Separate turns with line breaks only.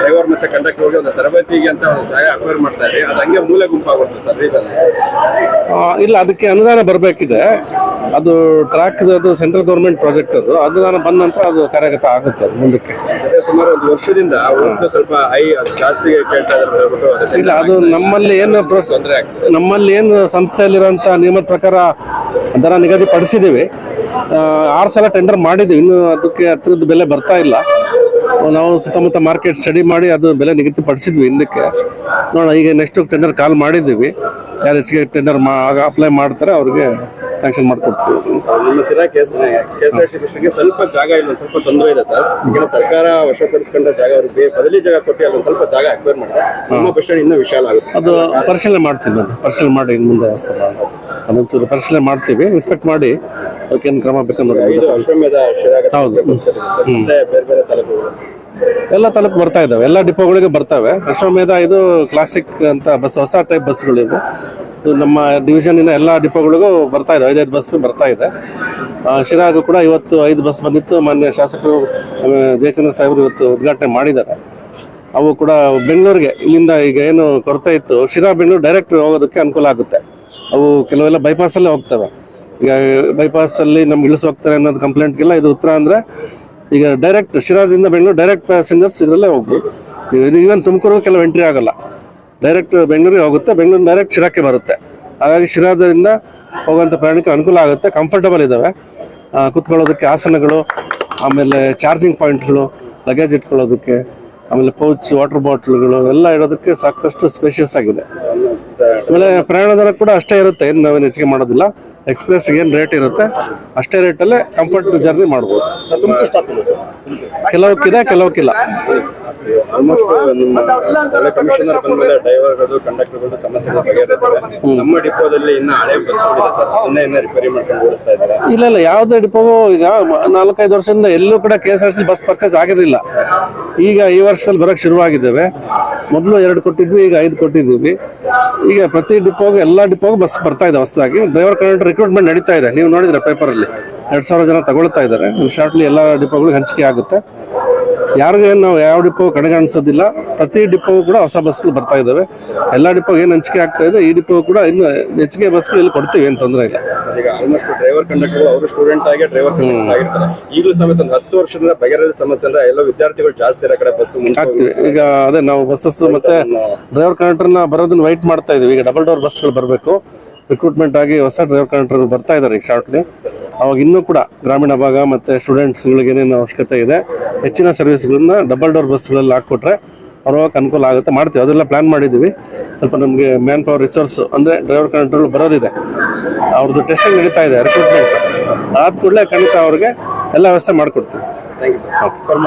Driver ಮತ್ತೆ conductor ಹೋಗಿ ಒಂದು ತರಬೇತಿಗೆ ಅಂತ ಒಂದು ಜಾಗ ಅಕ್ವೈರ್ ಮಾಡ್ತಾ ಇದ್ರಿ. ಅದು ಹಂಗೆ ಮೂಲೆ ಗುಂಪಾಗುತ್ತೆ ಸರ್ ರೀಸನ್
ಆ, ಇಲ್ಲ ಅದಕ್ಕೆ ಅನುದಾನ ಬರಬೇಕಿದೆ. ಅದು ಟ್ರ್ಯಾಕ್ ಅದು ಸೆಂಟ್ರಲ್ ಗೌರ್ಮೆಂಟ್ ಪ್ರಾಜೆಕ್ಟ್ ಅದು. ಅನುದಾನ ಬಂದ ನಂತರ ಅದು ಕಾರ್ಯಗತ ಆಗುತ್ತೆ ಅದು ಮುಂದಕ್ಕೆ.
ಸುಮಾರು ಒಂದು ವರ್ಷದಿಂದ ಸ್ವಲ್ಪ ಹೈ ಅದು ಜಾಸ್ತಿ ಕೇಳ್ತಾ ಇದ್ದಾರೆ ಅಂತ ಹೇಳ್ಬಿಟ್ಟು ಅದಕ್ಕೆ
ಇಲ್ಲ ಅದು ನಮ್ಮಲ್ಲಿ ಏನು ಪ್ರೋಸ್
ತೊಂದರೆ ಆಗ್ತದೆ.
ನಮ್ಮಲ್ಲಿ ಏನು ಸಂಸ್ಥೆಯಲ್ಲಿರೋಂಥ ನಿಯಮದ ಪ್ರಕಾರ ದರ ನಿಗದಿಪಡಿಸಿದ್ದೀವಿ. ಆರು ಸಲ ಟೆಂಡರ್ ಮಾಡಿದ್ದೀವಿ. ಇನ್ನು ಅದಕ್ಕೆ ಹತ್ರದ ಬೆಲೆ ಬರ್ತಾ ಇಲ್ಲ. ನಾವು ಸುತ್ತಮುತ್ತ ಮಾರ್ಕೆಟ್ ಸ್ಟಡಿ ಮಾಡಿ ಅದು ಬೆಲೆ ನಿಗದಿಪಡಿಸಿದ್ವಿ ಹಿಂದಕ್ಕೆ. ನೋಡೋಣ ಈಗ ನೆಕ್ಸ್ಟ್ ಟೆಂಡರ್ ಕಾಲ್ ಮಾಡಿದ್ದೀವಿ. ಯಾರು ಹೆಚ್ಚಿಗೆ ಟೆಂಡರ್ ಮಾ ಅಪ್ಲೈ ಮಾಡ್ತಾರೆ ಅವ್ರಿಗೆ ಸ್ಯಾಂಕ್ಷನ್ ಮಾಡಿಕೊಡ್ತೀವಿ.
ನಿಮ್ಮ Sira case K S R T ಸ್ವಲ್ಪ ಜಾಗ ಇಲ್ಲ ಸ್ವಲ್ಪ ತೊಂದರೆ ಇದೆ ಸರ್. ಈಗ ಸರ್ಕಾರ ವಶಪಡಿಸ್ಕೊಂಡ ಜಾಗ ಅವ್ರಿಗೆ ಬದಲಿ ಜಾಗ ಕೊಟ್ಟು ಅದೊಂದು ಸ್ವಲ್ಪ ಜಾಗ ಅಕ್ವೈರ್ ಮಾಡಿದ್ರೆ ನಮ್ಮ ಬಸ್ ಸ್ಟ್ಯಾಂಡ್ ಇನ್ನೂ ವಿಶಾಲ ಆಗುತ್ತೆ.
ಅದು ಪರಿಶೀಲನೆ ಮಾಡ್ತೀವಿ ನಾನು ಪರಿಶೀಲನೆ ಮಾಡಿ ಇನ್ನು ಮುಂದೆ ವ್ಯವಸ್ಥೆ ಅದೊಂಚೂರು ಪರಿಶೀಲನೆ ಮಾಡ್ತೀವಿ ಇನ್ಸ್ಪೆಕ್ಟ್ ಮಾಡಿ. ಅದಕ್ಕೇನು ಕ್ರಮ
ಬೇಕಂದ್ರೆ
ಹೌದು. ಎಲ್ಲ ತಾಲೂಕು ಬರ್ತಾ ಇದಾವೆ ಎಲ್ಲ ಡಿಪೋಗಳಿಗೆ ಬರ್ತವೆ. ಅಶ್ವಮೇಧ ಇದು ಕ್ಲಾಸಿಕ್ ಅಂತ ಬಸ್ ಹೊಸ ಟೈಪ್ ಬಸ್ಗಳು ಇವು. ಇದು ನಮ್ಮ ಡಿವಿಷನಿನ ಎಲ್ಲ ಡಿಪೋಗಳಿಗೂ ಬರ್ತಾ ಇದಾವೆ ಐದೈದು ಬಸ್ ಬರ್ತಾ ಇದೆ. ಶಿರಾಗೂ ಕೂಡ ಇವತ್ತು ಐದು ಬಸ್ ಬಂದಿತ್ತು. ಮಾನ್ಯ ಶಾಸಕರು ಜಯಚಂದ್ರ ಸಾಹೇಬರು ಇವತ್ತು ಉದ್ಘಾಟನೆ ಮಾಡಿದ್ದಾರೆ. ಅವು ಕೂಡ ಬೆಂಗಳೂರಿಗೆ ಇಲ್ಲಿಂದ ಈಗ ಏನು ಕೊರತೆ ಇತ್ತು. ಶಿರಾ ಬೆಂಗಳೂರು ಡೈರೆಕ್ಟ್ ಹೋಗೋದಕ್ಕೆ ಅನುಕೂಲ ಆಗುತ್ತೆ. ಅವು ಕೆಲವೆಲ್ಲ ಬೈಪಾಸಲ್ಲೇ ಹೋಗ್ತವೆ. ಈಗ ಬೈಪಾಸಲ್ಲಿ ನಮ್ಗೆ ಇಳಿಸ್ ಹೋಗ್ತಾರೆ ಅನ್ನೋದು ಕಂಪ್ಲೇಂಟ್ಗೆಲ್ಲ ಇದು ಉತ್ತರ ಅಂದರೆ ಈಗ ಡೈರೆಕ್ಟ್ ಶಿರಾದಿಂದ ಬೆಂಗಳೂರು ಡೈರೆಕ್ಟ್ ಪ್ಯಾಸೆಂಜರ್ಸ್ ಇದರಲ್ಲೇ ಹೋಗ್ಬೋದು. ಈವನ್ ತುಮಕೂರು ಕೆಲವು ಎಂಟ್ರಿ ಆಗಲ್ಲ. ಡೈರೆಕ್ಟ್ ಬೆಂಗಳೂರಿಗೆ ಹೋಗುತ್ತೆ, ಬೆಂಗಳೂರು ಡೈರೆಕ್ಟ್ ಶಿರಾಕ್ಕೆ ಬರುತ್ತೆ. ಹಾಗಾಗಿ ಶಿರಾದಿಂದ ಹೋಗುವಂಥ ಪ್ರಯಾಣಕ್ಕೆ ಅನುಕೂಲ ಆಗುತ್ತೆ ಕಂಫರ್ಟಬಲ್ ಇದ್ದಾವೆ. ಕುತ್ಕೊಳ್ಳೋದಕ್ಕೆ ಆಸನಗಳು, ಆಮೇಲೆ ಚಾರ್ಜಿಂಗ್ ಪಾಯಿಂಟ್ಗಳು ಲಗೇಜ್ ಇಟ್ಕೊಳ್ಳೋದಕ್ಕೆ, ಆಮೇಲೆ ಪೌಚ್ ವಾಟರ್ ಬಾಟ್ಲ್ಗಳು ಎಲ್ಲ ಇಡೋದಕ್ಕೆ ಸಾಕಷ್ಟು ಸ್ಪೇಷಿಯಸ್ ಆಗಿದೆ. ಆಮೇಲೆ ಪ್ರಯಾಣ ಕೂಡ ಅಷ್ಟೇ ಇರುತ್ತೆ, ಏನು ನಾವೇನು ಹೆಚ್ಚಿಗೆ ಮಾಡೋದಿಲ್ಲ. ಎಕ್ಸ್ಪ್ರೆಸ್ಗೆ ಏನು ರೇಟ್ ಇರುತ್ತೆ? ಅಷ್ಟೇ ರೇಟಲ್ಲೇ ಕಂಫರ್ಟ್ ಜರ್ನಿ ಮಾಡ್ಬೋದು. ಕೆಲವಕ್ಕಿದೆ ಕೆಲವಕ್ಕಿಲ್ಲ.
ಆಲ್ಮೋಸ್ಟ್ ನಿಮ್ಮ ಒಳ್ಳೆ ಕಮಿಷನರ್ ಬಂದ್ಮೇಲೆ ಡ್ರೈವರ್ಗಳು ಕಂಡಕ್ಟರ್ಗಳು ಸಮಸ್ಯೆಗಳು ಬಗೆಹರಿದ್ದಾರೆ ನಮ್ಮ ಡಿಪೋದಲ್ಲಿ ಇನ್ನ ಹಳೆ ಬಸ್ಗಳಿದೆ ಸರ್ ಇನ್ನ ಇನ್ನ ರಿಪೇರಿ ಮಾಡ್ಕೊಂಡು ಓಡಿಸ್ತಾ ಇದ್ದಾರೆ.
ಇಲ್ಲ ಇಲ್ಲ ಯಾವುದೇ ಡಿಪೋ ಈಗ ನಾಲ್ಕೈದು ವರ್ಷದಿಂದ ಎಲ್ಲೂ ಕೂಡ K S R C bus purchase ಆಗಿರಲಿಲ್ಲ. ಈಗ ಈ ವರ್ಷದಲ್ಲಿ ಶುರು ಶುರುವಾಗಿದ್ದೇವೆ. ಮೊದಲು ಎರಡು ಕೊಟ್ಟಿದ್ವಿ ಈಗ ಐದು ಕೊಟ್ಟಿದ್ವಿ ಈಗ ಪ್ರತಿ ಡಿಪೋಗೂ ಎಲ್ಲ ಡಿಪೋಗೂ ಬಸ್ ಬರ್ತಾ ಇದೆ ಹೊಸದಾಗಿ. ಡ್ರೈವರ್ ಕಂಡಕ್ಟರ್ ರಿಕ್ರೂಟ್ಮೆಂಟ್ ನಡೀತಾ ಇದೆ. ನೀವು ನೋಡಿದ್ರೆ ಪೇಪರಲ್ಲಿ ಎರಡು ಸಾವಿರ ಜನ ತಗೊಳ್ತಾ ಇದ್ದಾರೆ. ಶಾರ್ಟ್ಲಿ ಎಲ್ಲ ಡಿಪೋಗಳಿಗೆ ಹಂಚಿಕೆ ಆಗುತ್ತೆ. ಯಾರಿಗೂ ಏನು ನಾವು ಯಾವ ಡಿಪೋ ಕಡೆಗಣಿಸೋದಿಲ್ಲ ಪ್ರತಿ ಡಿಪೋ ಕೂಡ ಹೊಸ ಬಸ್ಗಳು ಬರ್ತಾ ಇದ್ದಾವೆ. ಎಲ್ಲ ಡಿಪೋಗೆ ಏನು ಹಂಚಿಕೆ ಆಗ್ತಾ ಇದೆ ಈ ಡಿಪೋ ಕೂಡ ಇನ್ನು ಹೆಚ್ಚಿಗೆ ಬಸ್ಗಳು ಇಲ್ಲಿ ಕೊಡ್ತೀವಿ ಏನು ತೊಂದರೆ ಇಲ್ಲ.
ಈಗ ಆಲ್ಮೋಸ್ಟ್ ಡ್ರೈವರ್ ಕಂಡಕ್ಟರ್ ಅವರು ಸ್ಟೂಡೆಂಟ್ ಆಗಿ ಡ್ರೈವರ್ ಆಗಿರ್ತಾರೆ. ಈಗಲೂ ಸಮೇತ ಒಂದು ಹತ್ತು ವರ್ಷದಿಂದ ಬಗೆಹರಿದ ಸಮಸ್ಯೆ ಅಂದ್ರೆ ಎಲ್ಲ ವಿದ್ಯಾರ್ಥಿಗಳು ಜಾಸ್ತಿ ಇರೋ ಕಡೆ ಬಸ್
ಆಗ್ತೀವಿ. ಈಗ ಅದೇ ನಾವು ಬಸ್ಸಸ್ ಮತ್ತೆ ಡ್ರೈವರ್ ಕಂಡಕ್ಟರ್ನ ಬರೋದನ್ನ ವೈಟ್ ಮಾಡ್ತಾ ಇದೀವಿ. ಈಗ ಡಬಲ್ ಡೋರ್ ಬಸ್ಗಳು ಬರಬೇಕು. ರಿಕ್ರೂಟ್ಮೆಂಟ್ ಆಗಿ ಹೊಸ ಡ್ರೈವರ್ ಕಂಡಕ್ಟರ್ಗಳು ಬರ್ತಾ ಇದ್ದಾರೆ ಈಗ ಶಾರ್ಟ್ಲಿ ಅವಾಗ ಇನ್ನೂ ಕೂಡ ಗ್ರಾಮೀಣ ಭಾಗ ಮತ್ತು ಸ್ಟೂಡೆಂಟ್ಸ್ಗಳಿಗೆ ಏನೇನು ಅವಶ್ಯಕತೆ ಇದೆ ಹೆಚ್ಚಿನ ಸರ್ವಿಸ್ಗಳನ್ನ ಡಬಲ್ ಡೋರ್ ಬಸ್ಗಳಲ್ಲಿ ಹಾಕ್ಕೊಟ್ರೆ ಅವ್ರವಾಗ ಅನುಕೂಲ ಆಗುತ್ತೆ. ಮಾಡ್ತೀವಿ. ಅದೆಲ್ಲ ಪ್ಲ್ಯಾನ್ ಮಾಡಿದ್ದೀವಿ ಸ್ವಲ್ಪ ನಮಗೆ ಮ್ಯಾನ್ ಪವರ್ ರಿಸೋರ್ಸ್ ಅಂದರೆ ಡ್ರೈವರ್ ಕಂಡಕ್ಟರ್ಗಳು ಬರೋದಿದೆ. ಅವ್ರದ್ದು ಟೆಸ್ಟಿಂಗ್ ನಡೀತಾ ಇದೆ ರಿಕ್ರೂಟ್ಮೆಂಟ್ ಆದ ಕೂಡಲೇ ಖಂಡಿತ ಅವ್ರಿಗೆ ಎಲ್ಲ ವ್ಯವಸ್ಥೆ ಮಾಡಿಕೊಡ್ತೀವಿ.
Thank you sir
sir